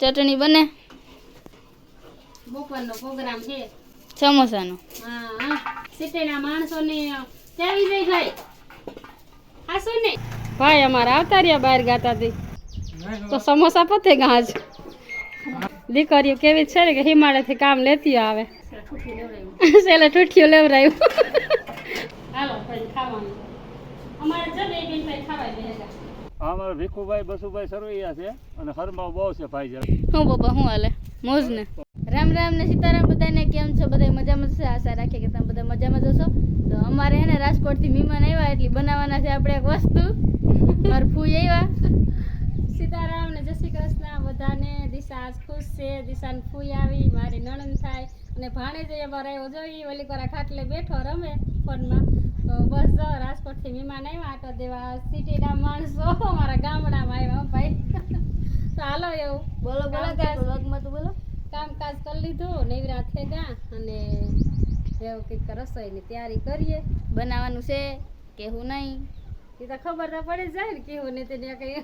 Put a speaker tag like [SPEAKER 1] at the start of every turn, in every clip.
[SPEAKER 1] ચટણી બને.
[SPEAKER 2] બપોરનો પ્રોગ્રામ છે.
[SPEAKER 1] સમોસાનો.
[SPEAKER 2] હા સિટીના માણસોને ચાવી જઈ ભાઈ. શું ને. ભાઈ અમારા આવતા રહ્યા બહાર ગાતા હતી તો સમોસા પતે ગાજ દીકરીઓ કેવી છે ને કે હિમાલયથી કામ લેતી આવે. સેલે ઠૂઠીઓ લેવરાયું. હાલો ખાવાનું. અમારે ભાઈ ખાવા બેસા
[SPEAKER 3] આ અમારા ભીખુભાઈ બસુભાઈ સરવૈયા છે અને હરમાવ બહુ છે ભાઈ જરા
[SPEAKER 1] હું બાપા હું હાલે? મોજ ને? રામ રામ ને સીતારામ બધાને કેમ છો? બધા મજામાં છે? આશા રાખીએ કે તમે બધા મજામાં જશો તો અમારે હે ને રાજકોટથી મહેમાન આવ્યા એટલે બનાવવાના છે આપણે એક વસ્તુ. મારા ફૂઈ આવ્યા.
[SPEAKER 2] સીતારામ ને જય શ્રી કૃષ્ણ. બધાને દિશા આજ ખુશ છે. દિશાને ફૂઈ આવી મારી નણંદ થાય. અને ભાણે જઈ અમારે જો એ ઓલી કોરા ખાટલે બેઠો રમે ફોનમાં. તો બસ જો રાજકોટથી મહેમાન આવ્યા આટો દેવા સિટીના માણસો અમારા ગામડામાં આવ્યા ભાઈ. તો હાલો એવું.
[SPEAKER 1] બોલો બોલો તો બોલો?
[SPEAKER 2] કામકાજ કરી લીધું નેવરા થઈ ગયા અને એવું કંઈક રસોઈની તૈયારી કરીએ.
[SPEAKER 1] બનાવવાનું છે કે હું નહીં.
[SPEAKER 2] એ તો ખબર તો પડી જાય ને કેવું ને તેને કઈ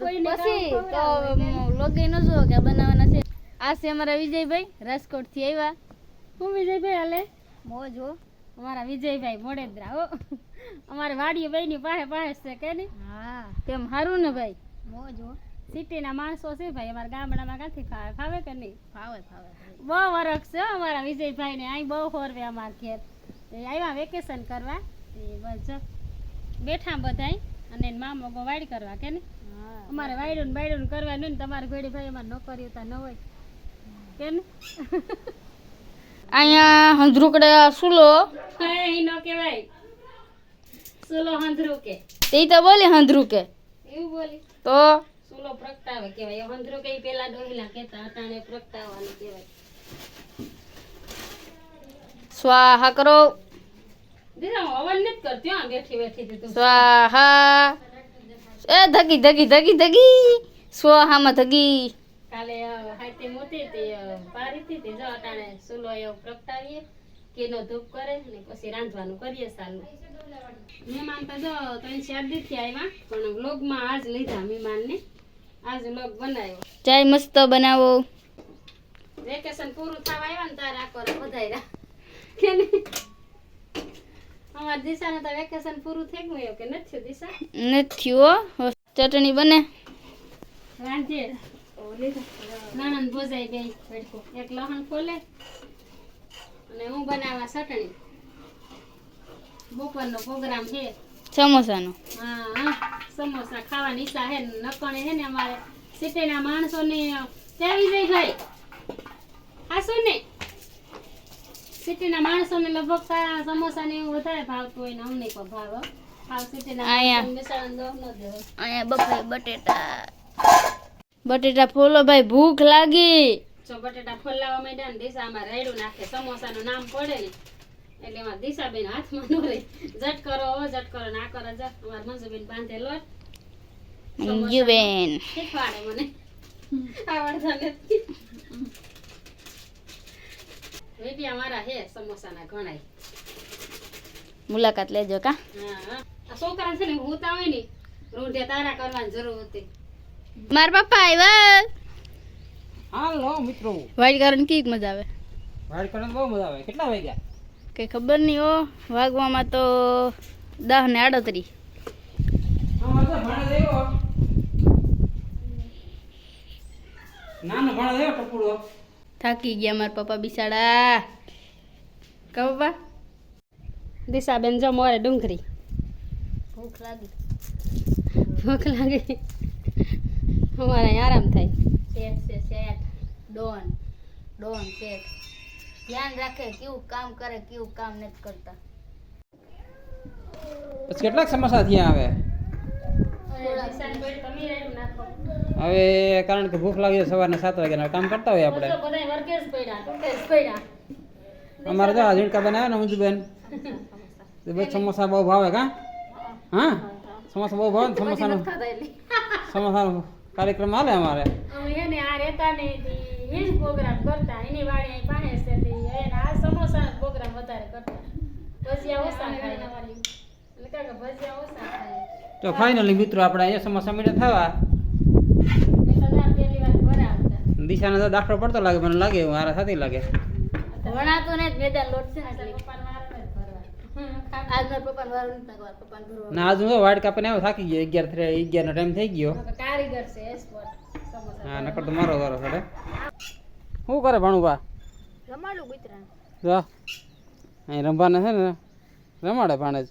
[SPEAKER 2] કોઈ નથી
[SPEAKER 1] પછી તો
[SPEAKER 2] ખવડાવે ને.
[SPEAKER 1] ન જો કે બનાવવાના છે. આ છે અમારા વિજયભાઈ રાજકોટથી આવ્યા.
[SPEAKER 2] હું વિજયભાઈ હાલે?
[SPEAKER 1] મોજ હો
[SPEAKER 2] અમારા વિજયભાઈ મોડેદરા હો. અમારે વાડીઓ બેની પાસે પાસે છે કે નહીં?
[SPEAKER 1] હા. કેમ સારું ને ભાઈ?
[SPEAKER 2] મોજ હો સિટીના માણસો છે ભાઈ અમારા ગામડામાં ક્યાંથી ખાવે ખાવે કે નહીં?
[SPEAKER 1] ફાવે ફાવે
[SPEAKER 2] બહુ વરખ છે અમારા વિજયભાઈ ને અહીં બહુ ફોરવે અમારા ઘેર. એ આવ્યા વેકેશન કરવા. એ બસ બેઠા બધાય. અને મામો વાડી કરવા કે નહીં? અમારે વાયડું ને બાયડું કરવાનું ને તમારે ઘોડી ભાઈ અમારે નોકરીઓ તો ન હોય.
[SPEAKER 1] અહીંયા હંધરુકડે સુલો.
[SPEAKER 2] એ નો કહેવાય. સુલો
[SPEAKER 1] તે તો બોલે હંધરુકે
[SPEAKER 2] એવું બોલી.
[SPEAKER 1] તો?
[SPEAKER 2] સુલો પ્રગટાવે કહેવાય. એ પેલા ડોહીલા કહેતા અટાણે પ્રગટાવવાનું કહેવાય.
[SPEAKER 1] સ્વાહા કરો.
[SPEAKER 2] દીધા નથી કરતી હા બેઠી બેઠી
[SPEAKER 1] સ્વાહા. એ ધગી ધગી ધગી ધગી. સ્વાહામાં ધગી.
[SPEAKER 2] કાલે અ, હાથે તે હતી અ, પારી હતી તે જો અટાણે સુલો એવો પ્રગટાવીએ કેનો ધૂપ કરે ને પછી રાંધવાનું કરીએ સાલું. મહેમાન તો જો ત્રણ ચાર દીથી આવ્યા પણ વ્લોગમાં આજ લીધા મહેમાનને. આજ વ્લોગ બનાવ્યો.
[SPEAKER 1] ચાય મસ્ત બનાવો.
[SPEAKER 2] વેકેશન પૂરું થવા આવ્યા ને તારે આખો વધાર્યા. કે અમાર દિશાને તો વેકેશન પૂરું થઈ ગયું કે નથી દિશા?
[SPEAKER 1] નથી હો ચટણી બને.
[SPEAKER 2] રાંધીએ. નણંદ ભોજાઈ ગઈ ભડકો એક લહણ ખોલે અને હું બનાવવા ચટણી. બપોરનો પ્રોગ્રામ છે.
[SPEAKER 1] સમોસાનો.
[SPEAKER 2] હા હા. સમોસા ખાવાની ઈચ્છા હે ને નકણે હે ને અમારે સિટીના માણસોને કેવી જાય ભાઈ. હા ને સિટીના માણસોને લગભગ સમોસા ને એવું વધારે ભાવતું હોય ને અમને પણ ભાવ. ભાવ સિટીના.
[SPEAKER 1] અહીંયા. બફાઈ બટેટા બટેટા ફોલો ભાઈ ભૂખ લાગી.
[SPEAKER 2] જો બટેટા ફોલાવા માંડ્યા ને દિશામાં રેડું નાખે. સમોસાનું નામ પડે ને એટલે એમાં દિશાબેન હાથમાં નો રહી. ઝટ કરો ઝટ કરો ના કરો ઝટ અમારા મંજુબેન બાંધે લોટ.
[SPEAKER 1] મંજુબેન.
[SPEAKER 2] શીખવાડે મને. આવડતા નથી. બેબી મારા હે સમોસાના ઘણાય.
[SPEAKER 1] મુલાકાત લેજો કા.
[SPEAKER 2] હા. આ છોકરા છે ને હું હોય ને રૂંઢે તારા કરવાની જરૂર હતી.
[SPEAKER 1] મારા પપ્પા આવ્યા.
[SPEAKER 4] હાલો મિત્રો.
[SPEAKER 1] વાઈટ કારણ કંઈક મજા આવે.
[SPEAKER 4] વાઈટ કરવાની બહુ મજા આવે. કેટલા વાગ્યા?
[SPEAKER 1] કઈ ખબર નહીં હો. વાગવામાં તો દહ ને આડત્રીસ. થાકી ગયા મારા પપ્પા બિસાડા. કહો પપ્પા?
[SPEAKER 2] દિશાબેન જો મોરે ડુંગરી
[SPEAKER 1] ભૂખ લાગી.
[SPEAKER 2] ભૂખ લાગે. અમારે આરામ થાય.
[SPEAKER 1] શેઠ છે શેઠ. ડોન. ડોન શેઠ. ધ્યાન રાખે કેવું કામ કરે કેવું કામ નથી કરતા.
[SPEAKER 4] પછી કેટલાક સમસ્યા ત્યાં આવે? હવે કારણ કે ભૂખ લાગી સવારના સાત વાગ્યાના કામ કરતા હોય આપણે. અમારે તો ઝીણકા બનાવ્યા ને મંજુબેન. સમોસા બહુ ભાવે કા? હા. સમોસા બહુ ભાવે ને સમોસાનો? સમોસાનો કાર્યક્રમ હાલે અમારે?
[SPEAKER 2] અમે હે ને આ રહેતા ને તી. એ જ પ્રોગ્રામ કરતા. એની વાડી અહીં પાણી છે તી. એને આ સમોસા પ્રોગ્રામ વધારે કરતા. ભજીયા ઓછા ખાય. એટલે કાકા ભજીયા ઓછા ખાય.
[SPEAKER 4] તો ફાઇનલી મિત્રો આપણે અહીંયા સમોસા મીઠા થવા
[SPEAKER 2] દિશાના તો આ પહેલી વાર બનાવતા
[SPEAKER 4] દિશાને તો દાખલો પડતો લાગે મને લાગે મારા સાથી લાગે.
[SPEAKER 1] વણાતો ને જ મેદાન લોટ છે ને એટલે. આજ મારા પપ્પાને વારો નથી નાખવાનો, પપ્પાને ભરવાનો.
[SPEAKER 4] ના આજ હું તો વાઇટ કાપીને આવ્યો થાકી ગયો. અગિયાર થયા અગિયાર નો ટાઈમ થઈ ગયો.
[SPEAKER 2] કારીગર છે
[SPEAKER 4] હા નકર તો મારો વારો સાડે શું કરે ભણુભા?
[SPEAKER 1] રમાડું કૂતરાને.
[SPEAKER 4] જો. અહીં રમવાના છે ને રમાડે ભાણે જ.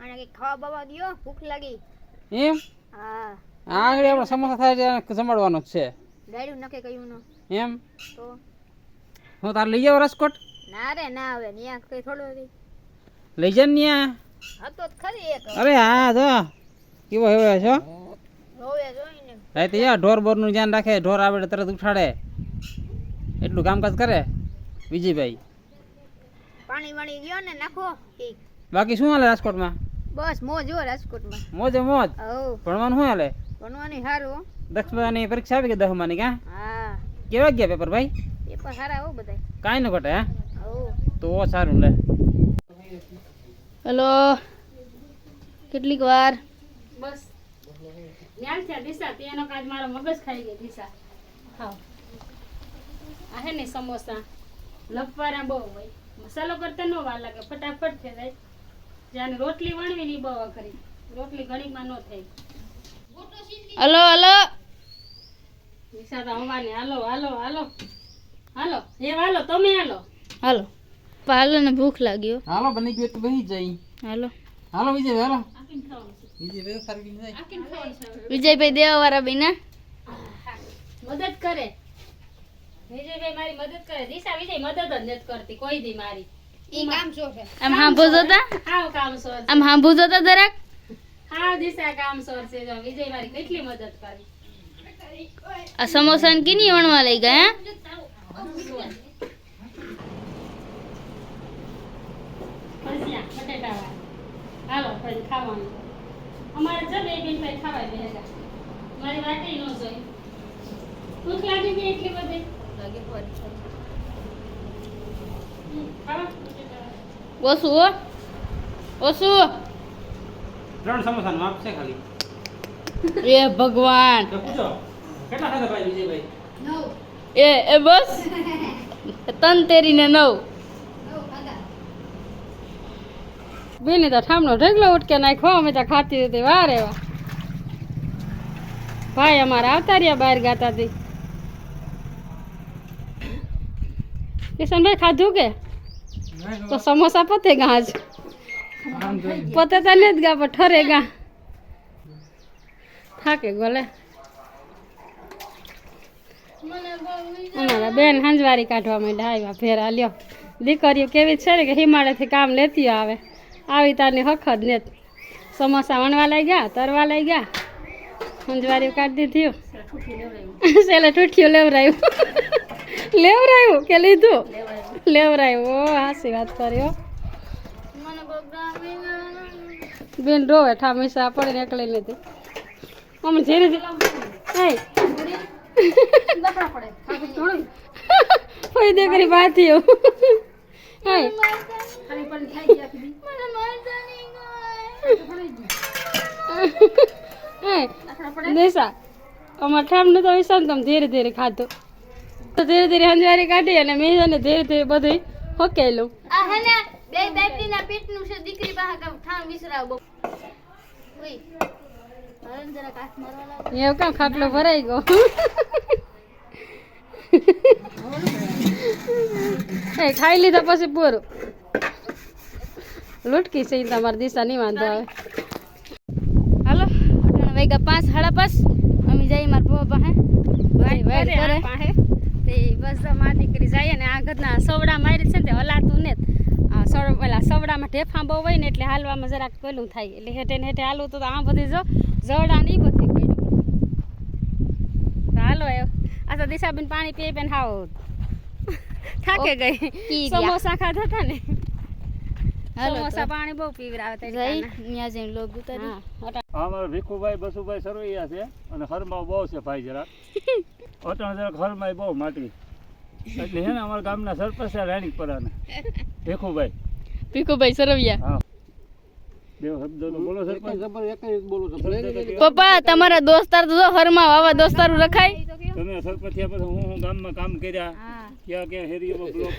[SPEAKER 1] આને કઈ ખાવા બાવા ગયો? ભૂખ લાગી.
[SPEAKER 4] એમ?
[SPEAKER 1] હા.
[SPEAKER 4] આંગળી આપણે સમોસા થાય છે જમાડવાનો જ છે.
[SPEAKER 1] ગાડ્યું નકે કયું નો.
[SPEAKER 4] એમ?
[SPEAKER 1] તો?
[SPEAKER 4] હું તારે લઈ આવ રાજકોટ?
[SPEAKER 1] ના રે ના આવે ન્યા કઈ થોડું
[SPEAKER 4] લઈ જા ને અરે હા જો કેવો હેવો છો?
[SPEAKER 1] જોઈને.
[SPEAKER 4] રાતે ઢોર બોરનું ધ્યાન રાખે ઢોર આવે તરત ઉઠાડે. એટલું કામકાજ કરે વિજયભાઈ.
[SPEAKER 1] પાણી વાણી ગયો ને નાખો
[SPEAKER 4] બાકી શું હાલે રાજકોટમાં?
[SPEAKER 1] બસ મોજ હો રાજકોટમાં.
[SPEAKER 4] મોજે મોજ? ભણવાનું શું હાલે?
[SPEAKER 1] ભણવાની સારું
[SPEAKER 4] દક્ષમાની પરીક્ષા આવી ગઈ દસમાની કા?
[SPEAKER 1] હા.
[SPEAKER 4] કેવા ગયા પેપર ભાઈ?
[SPEAKER 1] પેપર સારા હો બધા
[SPEAKER 4] કાંઈ ન ઘટે હા? તો સારું લે.
[SPEAKER 1] હલો. કેટલીક વાર?
[SPEAKER 2] બસ. જ્ઞાન છે દિશા તેનો કાજ મારો મગજ ખાઈ ગઈ દિશા હા. આ હે ને સમોસા. લપવાના બહુ હોય. મસાલો કરતા ન વાર લાગે ફટાફટ થઈ જાય જ્યાં રોટલી વણવી ની બહુ કરી રોટલી ઘણીમાં નો થાય.
[SPEAKER 1] Hello hello.
[SPEAKER 2] દિશા તો હવાની હાલો હાલો હાલો. હાલો એ હાલો તમે હાલો.
[SPEAKER 1] હાલો. પાલો ને ભૂખ લાગ્યો.
[SPEAKER 4] હાલો બની ગયો તો બની જઈ
[SPEAKER 1] હાલો.
[SPEAKER 4] હાલો વિજય હાલો.
[SPEAKER 1] વિજયભાઈ દેવા વાળા બેના
[SPEAKER 2] મદદ કરે. વિજયભાઈ મારી મદદ કરે. દિશા વિજય મદદ જ નથી કરતી કોઈ દી મારી.
[SPEAKER 1] ઈ કામ શું છે? આમ હાંભો જોતા
[SPEAKER 2] હાવ કામ સોર
[SPEAKER 1] આમ હાંભો જોતા જરાક.
[SPEAKER 2] હા દિશા કામ સોર છે. જો વિજય મારી કેટલી મદદ કરી.
[SPEAKER 1] આ સમોસા ને કીની વણવા લઈ ગયા
[SPEAKER 2] ફરસિયા બટેટાવાળા હાલો પછી ખાવાનું. અમારે જો બે બેન ભાઈ ખાવા બેસા મારી વાતે ન જોઈ. ભૂખ લાગી ગઈ એટલી બધી? લાગે ઓસુ
[SPEAKER 1] ઓછું
[SPEAKER 4] ત્રણ સમોસાનું માપ છે ખાલી.
[SPEAKER 1] એ ભગવાન.
[SPEAKER 4] તો પૂછો કેટલા ખાધા ભાઈ વિજયભાઈ?
[SPEAKER 1] એ એ બસ. તન તેરીને નવ.
[SPEAKER 2] બેને તો ઠામનો ઢગલો ઉટકે નાખ્યો અમે તો ખાતી હતી વાર એવા. ભાઈ અમારા આવતા રહ્યા બહાર ગાતા હતી કિશનભાઈ ખાધું કે? તો સમોસા પતે ગા આજ. પતે તો જ ગા પણ ઠરે ગા. થાકે ગોલે. અમારા બેન હંજવારી કાઢવા માંડ્યા આવ્યા ફેરા લ્યો. દીકરીઓ કેવી છે ને કે હિમાલયથી કામ લેતી આવે. આવી તારની હખત ને સમોસા વણવા લઈ ગયા તરવા લઈ ગયા. હંજવારી કાઢી દીધી સેલે ઠૂઠિયું લેવરાયું. લેવરાયું કે લીધું? લેવરાયું. ઓ હાસી વાત કર્યો બેન રોવે ઠામીસા પડે એકલી લીધી. અમે ધીરે ધીરે દીકરી બાથી દેશા અમારા ઠામને તો વિશાલ તમે ધીરે ધીરે ખાધું. તો ધીરે ધીરે હંજવારી કાઢી અને મેં અને ધીરે ધીરે બધું હકેલું.
[SPEAKER 1] આ હે ને બે બેટરીના પેટનું છે દીકરી પાસે કામ ઠામ વિસરાવ
[SPEAKER 2] એવું કામ ખાટલો ભરાઈ ગયો એ ખાઈ લીધા પછી પૂરું લૂટકી છે તમારી દિશા નહીં વાંધો આવે.
[SPEAKER 1] હાલો વાગ્યા પાંચ સાડા પાંચ. અમે જઈએ મારા પપ્પા પાસે.
[SPEAKER 2] તે બસમાં દીકરી જાય ને આ ઘરના સવડા મારી છે ને તે હલાતું ને પેલા સવડામાં ઢેફા બહુ હોય ને એટલે હાલવામાં જરાક પેલું થાય. એટલે હેઠે ને હેઠે હાલવું તો આ બધી જો જવડા નહીં બધી પડ્યું તો હાલો એ આ તો દિશાબેન પાણી પીએ બેન હાવ થાકે ગઈ. સમોસા ખાધા હતા ને? સમોસા પાણી બહુ પીવરાવે
[SPEAKER 1] જઈ ન્યા જઈને લોગ ઉતારી.
[SPEAKER 2] હા અટા-
[SPEAKER 3] ભીખુભાઈ બસુભાઈ સરવૈયા છે અને હરમાવ બહુ છે ભાઈ જરા ઓટણ જરાક હરમાય બહુ માટી. એટલે હે ને અમારા ગામના સરપંચ છે રાણીપરાના ભીખુભાઈ.
[SPEAKER 1] ભીખુભાઈ સરવૈયા.
[SPEAKER 3] હા. બે શબ્દો તો બોલો સરપંચ.
[SPEAKER 1] પપ્પા તમારા દોસ્તાર તો હરમાં આવા દોસ્તારું રખાય
[SPEAKER 3] તમે સરપંચ થયા પછી હું હું ગામમાં કામ કર્યા? ક્યાં ક્યાં હેરીઓમાં બ્લોક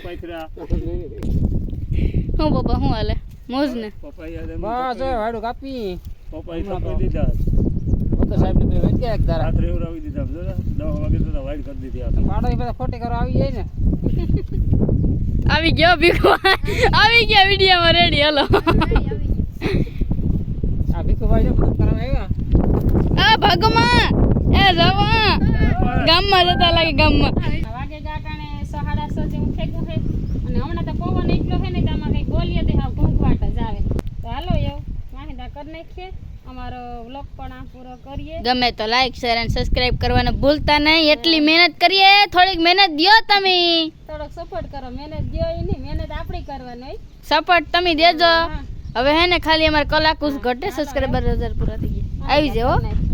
[SPEAKER 1] હું પપ્પા હું હાલે? મોજ ને?
[SPEAKER 4] બસ હવે વાડું કાપી.
[SPEAKER 3] પપ્પા કાપી દીધા
[SPEAKER 4] બધો સાહેબ ને બે વેચી ગયા એક ધારા.
[SPEAKER 3] રાત્રે ઉરાવી દીધા સમજો ને? વાગે તો વાઈટ કરી દીધી આપણે
[SPEAKER 4] પાડો બધા ખોટી કરવા આવી જાય ને.
[SPEAKER 1] આવી ગયો ભીખો. આવી ગયા વિડીયોમાં રેડી હલો.
[SPEAKER 4] આ ભીખુભાઈ જો મદદ કરવા આવ્યા.
[SPEAKER 1] આ ભગમાં. એ જવા ગામમાં જતા લાગે ગામમાં
[SPEAKER 2] આ વાગે ગાટાણે સહાડા સો જેવું ફેંકું છે અને હમણાં તો પવન એટલો છે ને કે આમાં કંઈક બોલીએ તો હા ઘૂંઘવાટ જ આવે તો હાલો એવું વાહિંદા કરી નાખીએ. અમારો વ્લોગ પણ આ પૂરો કરીએ.
[SPEAKER 1] ગમે તો લાઈક શેર અને સબસ્ક્રાઇબ કરવાનું ભૂલતા નહીં. એટલી મહેનત કરીએ. થોડીક મહેનત દો તમે.
[SPEAKER 2] થોડોક સપોર્ટ કરો. મહેનત દો એ નહીં. મહેનત આપણી કરવાની
[SPEAKER 1] સપોર્ટ તમે દેજો. હવે હે ને ખાલી અમારે કલાક ઘટે. સબસ્ક્રાઇબર હજાર પૂરા થઈ ગયા. આવી જાય હો.